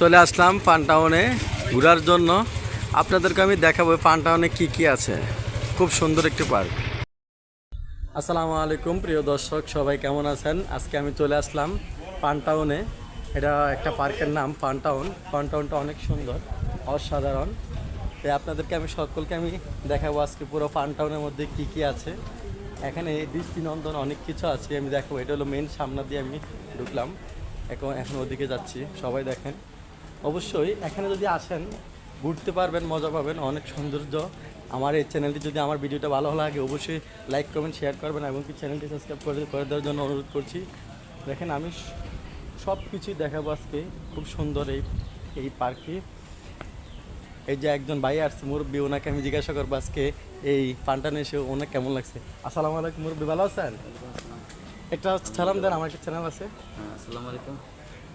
চলে আসলাম পানটাউনে ঘোরার জন্য। আপনাদেরকে আমি দেখাবো পানটাউনে কি কি আছে। খুব সুন্দর একটি পার্ক। আসসালামু আলাইকুম প্রিয় দর্শক, সবাই কেমন আছেন? আজকে আমি চলে আসলাম পানটাউনে এটা একটা পার্কের নাম পানটাউন পানটাউনটা অনেক সুন্দর, অসাধারণ। তাই আপনাদেরকে আমি, সকলকে আমি দেখাবো আজকে পুরো পানটাউনের মধ্যে কি কি আছে। এখানে দৃষ্টিনন্দন অনেক কিছু আছে, আমি দেখাবো। এটা হলো মেন সামনা দিয়ে আমি ঢুকলাম। এখন এখন ওদিকে যাচ্ছি, সবাই দেখেন। অবশ্যই এখানে যদি আসেন ঘুরতে পারবেন মজা পাবেন অনেক সৌন্দর্য। আমার এই চ্যানেলটি যদি আমার ভিডিওটা ভালো লাগে অবশ্যই লাইক কমেন্ট শেয়ার করবেন এবং কি চ্যানেলটি সাবস্ক্রাইব করে করে দেওয়ার জন্য অনুরোধ করছি। দেখেন আমি সব কিছুই দেখাবো আজকে। খুব সুন্দর এই এই পার্কটি এই যে একজন ভাই আসছে মুরব্বী ওনাকে আমি জিজ্ঞাসা করব আজকে এই পানটানে এসে ওনার কেমন লাগছে? আসসালামু আলাইকুম মুরব্বী ভালো আছেন? একটা সালাম দেন আমার একটা চ্যানেল আছে। হ্যাঁ, আসসালামু আলাইকুম।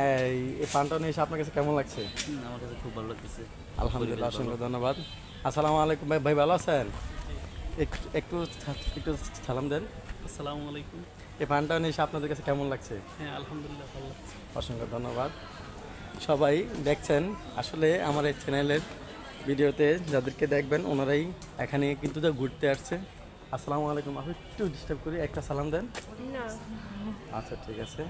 এই এই পানটানে এসে আপনার কাছে কেমন লাগছে? আমার কাছে খুব ভালো লাগতেছে। আলহামদুলিল্লাহ অসংখ্য ধন্যবাদ। আসসালামু আলাইকুম। ভাই ভাই ভালো আছেন? একটু একটু একটু সালাম দেন। আসসালামু আলাইকুম। এই পানটানে এসে আপনাদের কাছে কেমন লাগছে? হ্যাঁ আলহামদুলিল্লাহ ভালো লাগছে। অসংখ্য ধন্যবাদ। সবাই দেখছেন আসলে আমার এই চ্যানেলের ভিডিওতে যাদেরকে দেখবেন ওনারাই এখানে কিন্তু যা ঘুরতে আসছে। আসসালামু আলাইকুম। আপনি একটু ডিস্টার্ব করি একটা সালাম দেন। আচ্ছা ঠিক আছে।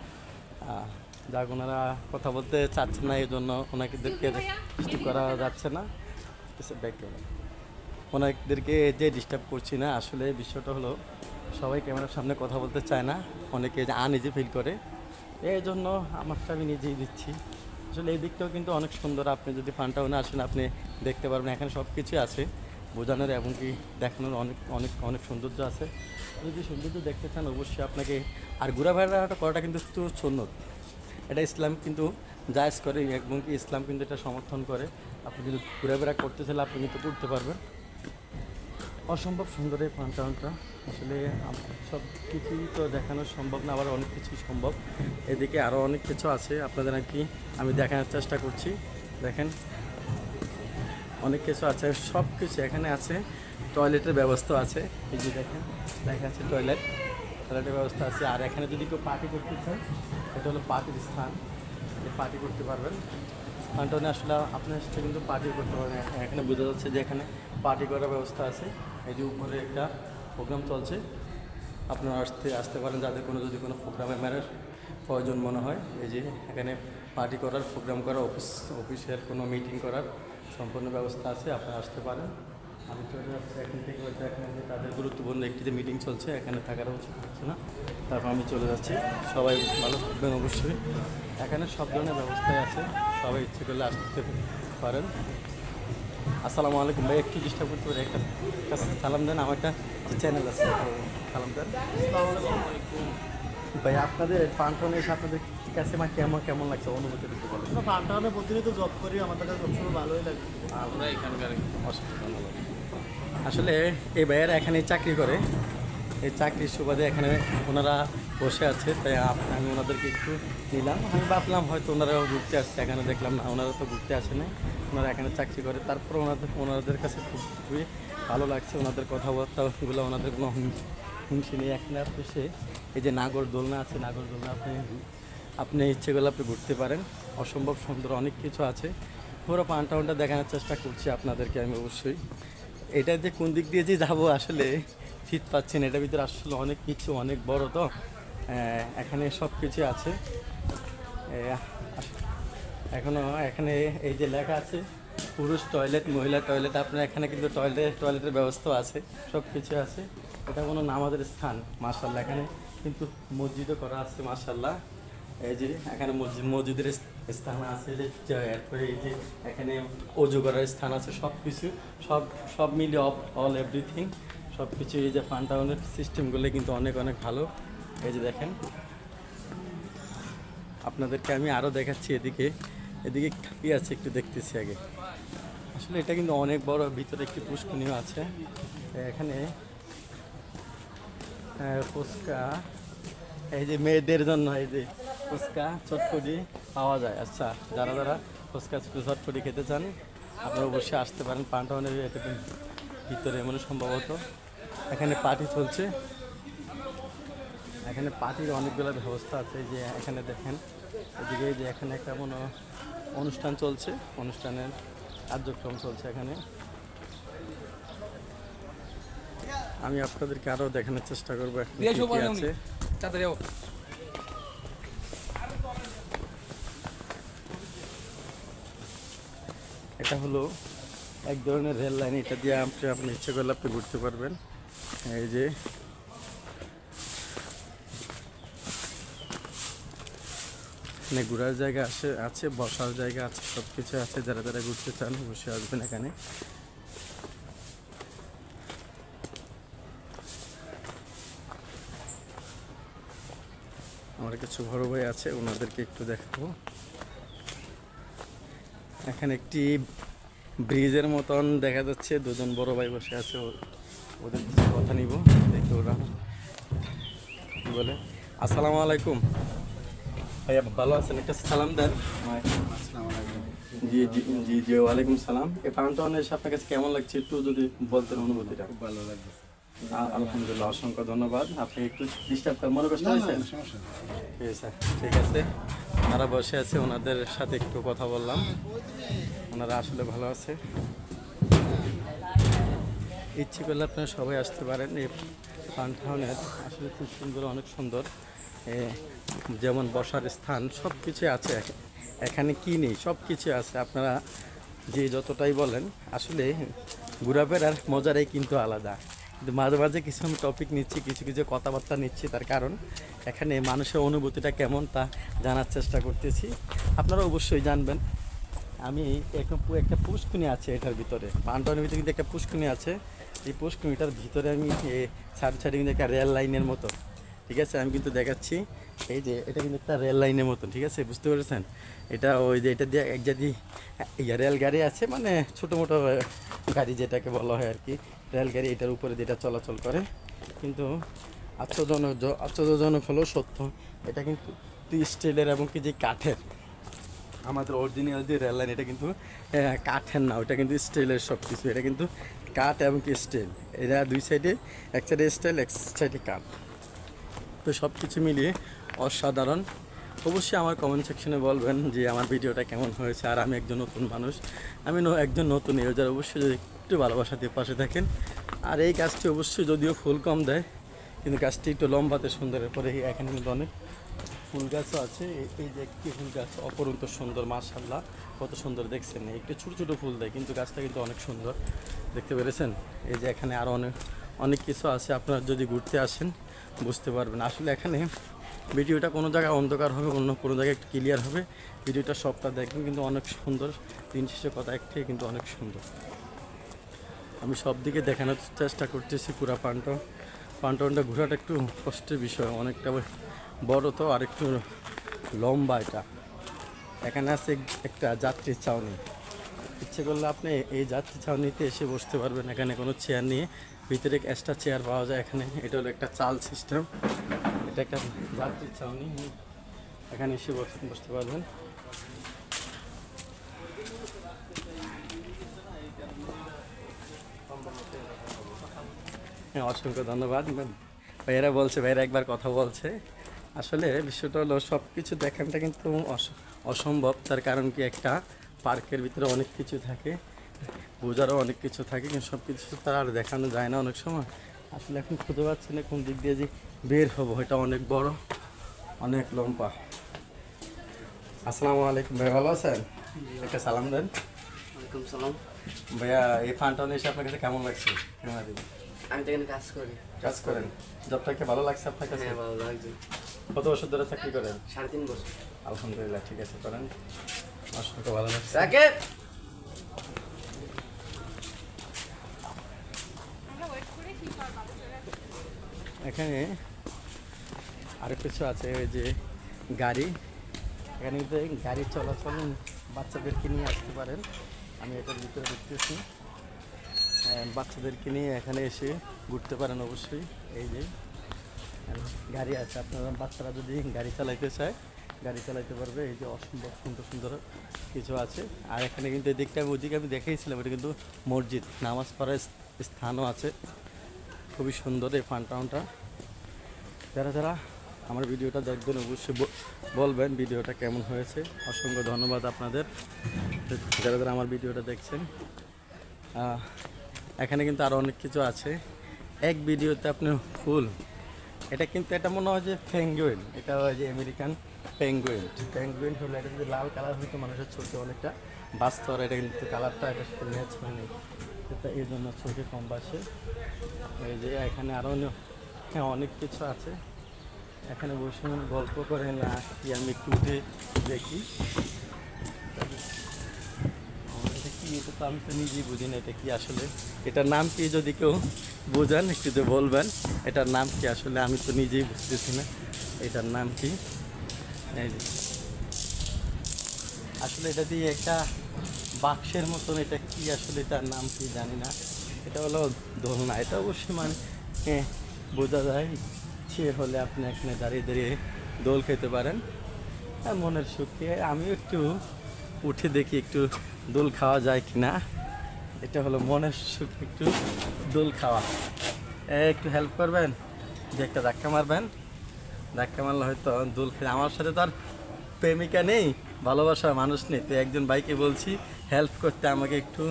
আহ, যাক, ওনারা কথা বলতে চাচ্ছেন না এই জন্য ওনাদেরকে ডিস্টার্ব করা যাচ্ছে না। ব্যাক যে ডিস্টার্ব করছি না, আসলে বিষয়টা হলো, সবাই ক্যামেরার সামনে কথা বলতে চায় না, অনেকে আনইজি ফিল করে। এই জন্য আমারটা আমি নিজেই দিচ্ছি। আসলে এই দিকটাও কিন্তু অনেক সুন্দর, আপনি যদি ফান্ডটাউনে আসেন, আপনি দেখতে পারবেন, এখানে সব কিছুই আছে। বোঝানোর এবং কি দেখানোর অনেক অনেক অনেক সৌন্দর্য আছে। যদি সৌন্দর্য দেখতে চান, অবশ্যই আপনাকে আর ঘোরাফেরাটা করাটা কিন্তু সুন্নত এটা ইসলাম কিন্তু জায়জ করে এবং ইসলাম কিন্তু এটা সমর্থন করে। আপনি যদি ঘোরাফেরা করতে চাইলে আপনি কিন্তু করতে পারবেন। অসম্ভব সুন্দর এই ফান্টাউনটা আসলে সব কিছুই তো দেখানো সম্ভব না, আবার অনেক কিছুই সম্ভব। এদিকে আরও অনেক কিছু আছে, আপনাদের আর কি আমি দেখানোর চেষ্টা করছি। দেখেন, অনেক কিছু আছে, সব কিছু এখানে আছে। টয়লেটের ব্যবস্থা আছে। এই যে দেখেন, দেখা আছে টয়লেট। টয়লেটের ব্যবস্থা আছে। আর এখানে যদি কেউ পার্টি করতে চান এটা হলো পার্টির স্থান। পার্টি করতে পারবেন। ফান্টাউনে আসলে আপনার সাথে কিন্তু পার্টি করতে পারবেন এখানে বোঝা যাচ্ছে যে এখানে পার্টি করার ব্যবস্থা আছে। এই যে উপরে একটা প্রোগ্রাম চলছে। আপনারা আসতে আসতে পারেন যাদের কোনো, যদি কোনো প্রোগ্রামে ম্যারের প্রয়োজন মনে হয়। এই যে এখানে পার্টি করার প্রোগ্রাম করার অফিস অফিসের কোনো মিটিং করার সম্পূর্ণ ব্যবস্থা আছে। আপনারা আসতে পারেন। আমি চলে যাচ্ছি এখান থেকে হয়তো এখানে যে তাদের গুরুত্বপূর্ণ একটি যে মিটিং চলছে এখানে থাকার উচিত হচ্ছে না। তারপর আমি চলে যাচ্ছি। সবাই ভালো থাকবেন অবশ্যই। এখানে সব ধরনের ব্যবস্থাই আছে। সবাই ইচ্ছে করলে আসতে পারেন। আসসালামু আলাইকুম ভাই একটু ডিস্টার্ব করতে পারি। একটা একটা সালাম দেন আমার একটা চ্যানেল আছে। সালাম দেন। ভাই আপনাদের পান্টনে এসে আপনাদের কাছে আমার কেমন কেমন লাগছে? অনুভূতি একটু বলেন। পান্টাউনে প্রতিনিয়ত জব করি আমাদের কাছে সবসময় ভালোই লাগে। আমরা এখানকার ধন্যবাদ। আসলে এই ভাইয়েরা এখানে চাকরি করে। এই চাকরির সুবাদে এখানে ওনারা বসে আছে, তাই আমি ওনাদেরকে একটু নিলাম। আমি ভাবলাম হয়তো ওনারাও ঘুরতে আসছে, এখানে দেখলাম না, ওনারা তো ঘুরতে আসে না ওনারা এখানে চাকরি করে, তারপর ওনাদের ওনাদের কাছে খুব খুবই ভালো লাগছে ওনাদের কথাবার্তাগুলো, ওনাদের কোনো হুম- হুমসি নেই। এখানে আপনি এসে এই যে নাগর দোলনা আছে, নাগর দোলনা আপনি আপনি ইচ্ছে করলে আপনি ঘুরতে পারেন। অসম্ভব সুন্দর অনেক কিছু আছে। পুরো পানটাউনটা দেখানোর চেষ্টা করছি আপনাদেরকে আমি অবশ্যই। এটা যে কোন দিক দিয়ে যে যাব আসলে ঠিক পাচ্ছেন এটার ভিতরে আসলে অনেক কিছু, অনেক বড় তো। এখানে সব কিছু আছে এখনও এখানে এই যে লেখা আছে, পুরুষ টয়লেট মহিলা টয়লেট আপনার এখানে কিন্তু টয়লেট টয়লেটের ব্যবস্থা আছে সব কিছু আছে। এটা কোনো নামাজের স্থান মার্শাল্লাহ এখানে কিন্তু মসজিদও করা আছে মার্শাল্লাহ এই যে, এখানে মসজিদ মসজিদের স্থান আছে, যে এরপরে এই যে, এখানে অজু করার স্থান আছে সব কিছু সব সব মিলে অল এভরিথিং সব কিছু এই যে পানটাউনের সিস্টেমগুলো কিন্তু অনেক অনেক ভালো। এই যে দেখেন, আপনাদেরকে আমি আরও দেখাচ্ছি এদিকে। এদিকে কি আছে, একটু দেখতেছি আগে। আসলে এটা কিন্তু অনেক বড়, ভিতরে একটি পুষ্করণীয় আছে। এখানে ফুচকা, এই যে মেয়েদের জন্য, এই যে ফুচকা চটপটি পাওয়া যায়। আচ্ছা যারা যারা ফুচকা চটপটি খেতে চান আপনারা অবশ্যই আসতে পারেন। কিন্তু ভিতরে মানে সম্ভবত। এখানে পার্টি চলছে। এখানে পার্টির অনেকগুলো ব্যবস্থা আছে। যে এখানে দেখেন এদিকে যে এখানে একটা মনে অনুষ্ঠান চলছে। অনুষ্ঠানের কার্যক্রম চলছে এখানে। আমি আপনাদেরকে আরও দেখানোর চেষ্টা করব। আছে। এটা হলো এক ধরনের রেল লাইন এটা দিয়ে আপনি আপনি ইচ্ছে করলে আপনি ঘুরতে পারবেন। এই যে। এখানে ঘোরার জায়গা আছে আছে, বসার জায়গা আছে সব কিছু আছে, যারা যারা ঘুরতে চান বসে আসবেন এখানে। আমার কিছু বড় ভাই আছে, ওনাদেরকে একটু দেখাবো। এখানে একটি ব্রিজের মতন দেখা যাচ্ছে। দুজন বড় ভাই বসে আছে ওদের কিছু কথা নিব, দেখি ওরা বলে। আসসালামু আলাইকুম। ভাইয়া, ভালো আছেন? একটা সালাম দেন। জি জি জি জি, ওয়ালাইকুম সালাম। এই ফাউন্টেন এসে আপনার কাছে কেমন লাগছে? একটু যদি বলতেন অনুভূতিটা। ভালো লাগছে। আলহামদুলিল্লাহ অসংখ্য ধন্যবাদ। আপনি একটু ডিস্টার্ব করেন মনে কষ্ট হয়েছে ঠিক আছে ঠিক আছে। ওনারা বসে আছে ওনাদের সাথে একটু কথা বললাম। ওনারা আসলে ভালো আছে। ইচ্ছে করলে আপনারা সবাই আসতে পারেন এই ফান্টাউনের আসলে খুব সুন্দর অনেক সুন্দর। যেমন বসার স্থান সব কিছু আছে এখানে কি নেই সব কিছু আছে। আপনারা যে যতটাই বলেন আসলে ঘোরাফেরার মজারাই কিন্তু আলাদা। কিন্তু মাঝে মাঝে কিছু টপিক নিচ্ছি, কিছু কিছু কথাবার্তা নিচ্ছি তার কারণ এখানে মানুষের অনুভূতিটা কেমন তা জানার চেষ্টা করতেছি। আপনারা অবশ্যই জানবেন। আমি এরকম একটা পুষ্কুনি আছে এটার ভিতরে। পান্টনের ভিতরে কিন্তু একটা পুষ্কুনি আছে। এই পুষ্কুনিটার ভিতরে আমি সাইড সাইডে কিন্তু একটা রেল লাইনের মতো। ঠিক আছে, আমি কিন্তু দেখাচ্ছি। এই যে, এটা কিন্তু একটা রেল লাইনের মতো ঠিক আছে? বুঝতে পেরেছেন? এটা ওই যে, এটা দিয়ে এক জাতি, ইয়া রেল গাড়ি আছে মানে ছোটো মোটো গাড়ি যেটাকে বলা হয় আর কি। রেল গাড়ি এটার উপরে যেটা চলাচল করে। কিন্তু আশ্চর্যজনক আশ্চর্যজনক হলেও সত্য, এটা কিন্তু স্টিলের এবং কি যে কাঠের, আমাদের অরিজিনাল যে রেল লাইন এটা কিন্তু কাঠের না, ওটা কিন্তু স্টিলের সব কিছু এটা কিন্তু কাঠ এবং কি স্টিল। এরা দুই সাইডে এক সাইডে স্টিল, এক সাইডে কাঠ। তো সব কিছু মিলিয়ে অসাধারণ। অবশ্যই আমার কমেন্ট সেকশনে বলবেন যে আমার ভিডিওটা কেমন হয়েছে আর আমি একজন নতুন মানুষ। আমি একজন নতুন ইউজার অবশ্যই যদি একটু ভালোবাসা দিয়ে পাশে থাকেন। আর এই গাছটি অবশ্যই যদিও ফুল কম দেয়, কিন্তু গাছটি একটু লম্বাতে সুন্দরের পরে এখানে কিন্তু অনেক ফুল গাছও আছে। এই- এই যে একটি ফুল গাছ অপরন্ত সুন্দর মাশাল্লাহ কত সুন্দর দেখছেন। একটু ছোটো ছোটো ফুল দেয়, কিন্তু গাছটা কিন্তু অনেক সুন্দর। দেখতে পেরেছেন? এই যে এখানে আরও অনেক অনেক কিছু আছে, আপনারা যদি ঘুরতে আসেন, বুঝতে পারবেন। আসলে এখানে ভিডিওটা কোনো জায়গায় অন্ধকার হবে, অন্য কোনো জায়গায় একটু ক্লিয়ার হবে। ভিডিওটা সবটা দেখবেন, কিন্তু অনেক সুন্দর। দিন শেষে কথা একটাই, কিন্তু অনেক সুন্দর। আমি সব দিকে দেখানোর চেষ্টা করতেছি পুরা পান্টন। পান্টনটা ঘোরাটা একটু কষ্টের বিষয়, অনেকটা বড় তো, আর একটু লম্বা এটা। এখানে আছে একটা যাত্রীর ছাউনি। ইচ্ছে করলে আপনি এই যাত্রী ছাউনিতে এসে বসতে পারবেন। এখানে কোনো চেয়ার নিয়ে ভিতরে এক্সট্রা চেয়ার পাওয়া যায় এখানে। এটা হলো একটা চাল সিস্টেম এটা যাত্রীর ছাউনি। এখানে এসে বসে বসতে পারবেন। হ্যাঁ অসংখ্য ধন্যবাদ। ভাইয়েরা বলছে, ভাইয়েরা একবার কথা বলছে। আসলে বিষয়টা হলো সব কিছু দেখানটা কিন্তু অস- অসম্ভব। তার কারণ কি, একটা পার্কের ভিতরে অনেক কিছু থাকে বোঝারও অনেক কিছু থাকে, কিন্তু সব কিছু তার আর দেখানো যায় না অনেক সময়। আসলে এখন খুঁজে পাচ্ছি না কোন দিক দিয়ে যে বের হব এটা অনেক বড় অনেক লম্বা। আসসালামু আলাইকুম ভাই ভালো আছেন? একটা সালাম দেন। ওয়ালাইকুম সালাম। ভাইয়া এই ফান্ডটা এসে আপনার কাছে কেমন লাগছে? কেমন আমি তো এখানে কাজ করি। কাজ করেন? ভালো লাগছে আপনার কাছে? হ্যাঁ ভালো লাগছে। কত বছর ধরে চাকরি করেন? সাড়ে তিন বছর। আলহামদুলিল্লাহ ঠিক আছে করেন। অসংখ্য ভালো লাগছে। রাকেব এখানে আরও কিছু আছে, ওই যে গাড়ি। এখানে কিন্তু গাড়ি চলাচল বাচ্চাদেরকে নিয়ে আসতে পারেন। আমি এটার ভিতরে দেখতেছি। বাচ্চাদেরকে নিয়ে এখানে এসে ঘুরতে পারেন অবশ্যই। এই যে আর গাড়ি আছে। আপনারা, বাচ্চারা যদি গাড়ি চালাইতে চায়, গাড়ি চালাইতে পারবে। এই যে অসম্ভব সুন্দর সুন্দর কিছু আছে। আর এখানে কিন্তু এদিকটা আমি ওদিকে আমি দেখাইছিলাম, এটা কিন্তু মসজিদ, নামাজ পড়ার স্থানও আছে। খুবই সুন্দর এই ফান টাউনটা। যারা যারা আমার ভিডিওটা দেখবেন, অবশ্যই বলবেন ভিডিওটা কেমন হয়েছে। অসংখ্য ধন্যবাদ আপনাদের, যারা যারা আমার ভিডিওটা দেখছেন। এখানে কিন্তু আরও অনেক কিছু আছে। এক ভিডিওতে আপনি ফুল। এটা কিন্তু এটা মনে হয় যে পেঙ্গুইন এটা হয় যে আমেরিকান পেঙ্গুইন পেঙ্গুইন হলো এটা যদি লাল কালার হইতো মানুষের চোখে অনেকটা বাস্তব এটা কিন্তু কালারটা এটা ম্যাচ হয়নি এটা এই জন্য চোখে কম বাসে। এই যে এখানে আরও হ্যাঁ অনেক কিছু আছে। এখানে বসে গল্প করে না কি আমি একটু উঠে দেখি। এটা কি এটা তো আমি তো নিজেই বুঝি না এটা কি আসলে। এটার নাম কি যদি কেউ বোঝান একটু তো বলবেন এটার নাম কি আসলে আমি তো নিজেই বুঝতেছি না। এটার নাম কি? আসলে এটা দিয়ে একটা বাক্সের মতন এটা কি আসলে এটার নাম কি জানি না। এটা হলো দোলনা এটা অবশ্যই মানে হ্যাঁ, বোঝা যায়। সে হলে আপনি এখানে দাঁড়িয়ে দাঁড়িয়ে দোল খেতে পারেন। আর মনের সুখে আমি একটু উঠে দেখি একটু দোল খাওয়া যায় কি না এটা হলো মনের সুখে একটু দোল খাওয়া। একটু হেল্প করবেন? যে একটা ধাক্কা মারবেন। ধাক্কা মারলে হয়তো দোল খেয়ে আমার সাথে তো আর প্রেমিকা নেই, ভালোবাসার মানুষ নেই। তো একজন বাইকে বলছি হেল্প করতে আমাকে একটু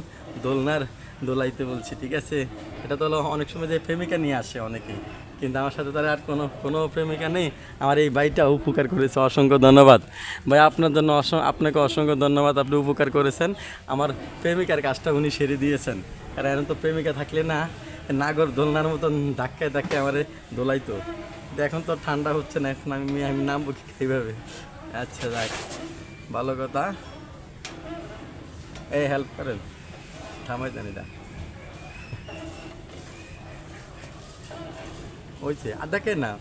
দোলনার দোলাইতে বলছি, ঠিক আছে? এটা তো হলো অনেক সময় যে প্রেমিকা নিয়ে আসে অনেকেই। কিন্তু আমার সাথে তার আর কোনো কোনো প্রেমিকা নেই। আমার এই বাইকটা উপকার করেছে, অসংখ্য ধন্যবাদ। ভাই, আপনার জন্য আপনাকে অসংখ্য ধন্যবাদ, আপনি উপকার করেছেন। আমার প্রেমিকার কাজটা উনি সেরে দিয়েছেন। কারণ এখন তো প্রেমিকা থাকলে না, নাগর দোলনার মতন ধাক্কায় ধাক্কায় আমার দোলাইতো। এখন তো ঠান্ডা হচ্ছে না, এখন আমি আমি নামবো কি এইভাবে আচ্ছা যাক। ভালো কথা। এই হেল্প করেন। দেন এটা। ওইছে আর দেখেন না,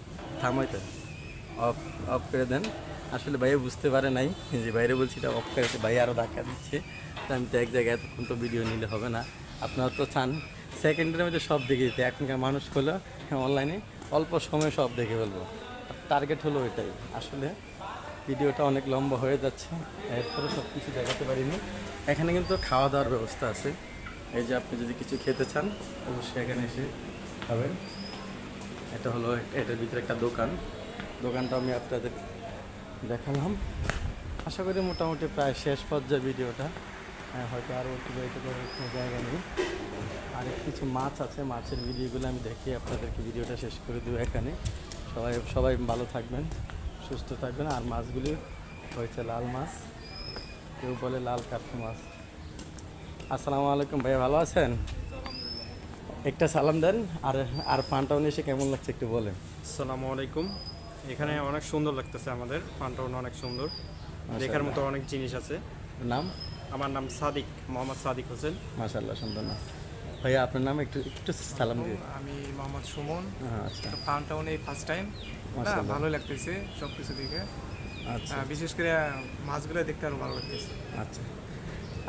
থামাই দেন। অফ অফ করে দেন। আসলে ভাইয়া বুঝতে পারে নাই, যে বাইরে বলছি এটা অফ করে ভাই আরও ধাক্কা দিচ্ছে। তো আমি তো এক জায়গায় এতক্ষণ তো ভিডিও নিলে হবে না। আপনারা তো চান সেকেন্ডের মধ্যে সব দেখে দিতে। এখনকার মানুষ হলো হ্যাঁ অনলাইনে অল্প সময়ে সব দেখে ফেলব। টার্গেট হলো এটাই আসলে ভিডিওটা অনেক লম্বা হয়ে যাচ্ছে এরপরে সব কিছু দেখাতে পারিনি। এখানে কিন্তু খাওয়া দাওয়ার ব্যবস্থা আছে। এই যে আপনি যদি কিছু খেতে চান অবশ্যই এখানে এসে খাবেন। এটা হলো এটার ভিতরে একটা দোকান। দোকানটা আমি আপনাদের দেখালাম। আশা করি মোটামুটি প্রায় শেষ পর্যায়ে ভিডিওটা। হ্যাঁ, হয়তো আরও অতিবাহিত করার কোনো জায়গা নেই। আর কিছু মাছ আছে মাছের ভিডিওগুলো আমি দেখিয়ে আপনাদেরকে ভিডিওটা শেষ করে দেবো এখানে। সবাই সবাই ভালো থাকবেন সুস্থ থাকবেন। আর মাছগুলি হয়েছে লাল মাছ। কেউ বলে লাল কাঠু মাছ। আসসালামু আলাইকুম ভাইয়া ভালো আছেন? একটা সালাম দেন আর আর ফানটাউন এসে কেমন লাগছে একটু বলেন। আসসালামু আলাইকুম। এখানে অনেক সুন্দর লাগতেছে আমাদের ফান্টাউন অনেক সুন্দর। দেখার মতো অনেক জিনিস আছে। নাম? আমার নাম সাদিক মোহাম্মদ সাদিক হোসেন। মাশাল্লাহ সুন্দর নাম। ভাইয়া আপনার নাম একটু একটু সালাম দিয়ে। আমি মোহাম্মদ সুমন। হ্যাঁ, আচ্ছা ফার্ম টাউনে ফার্স্ট টাইম। ভালো লাগতেছে সব কিছু দেখে। আচ্ছা। বিশেষ করে মাছগুলো দেখতে আরও ভালো লাগতেছে। আচ্ছা।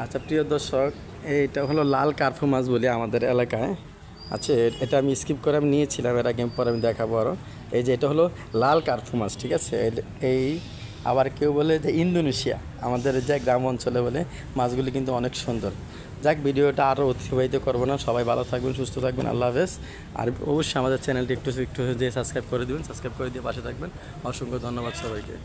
আচ্ছা প্রিয় দর্শক এইটা হলো লাল কার্ফু মাছ বলি আমাদের এলাকায়। আচ্ছা এটা আমি স্কিপ করে আমি নিয়েছিলাম, এর আগে পরে আমি দেখাবো আরও এই যে এটা হলো লাল কার্ফু মাছ, ঠিক আছে? এই আবার কেউ বলে যে ইন্দোনেশিয়া, আমাদের যে গ্রাম অঞ্চলে বলে মাছগুলি কিন্তু অনেক সুন্দর। যাক, ভিডিওটা আরও অতিবাহিত করব না, সবাই ভালো থাকবেন, সুস্থ থাকবেন, আল্লাহ হাফেজ। আর অবশ্যই আমাদের চ্যানেলটি একটু একটু যে সাবস্ক্রাইব করে দিবেন, সাবস্ক্রাইব করে দিয়ে পাশে থাকবেন। অসংখ্য ধন্যবাদ সবাইকে।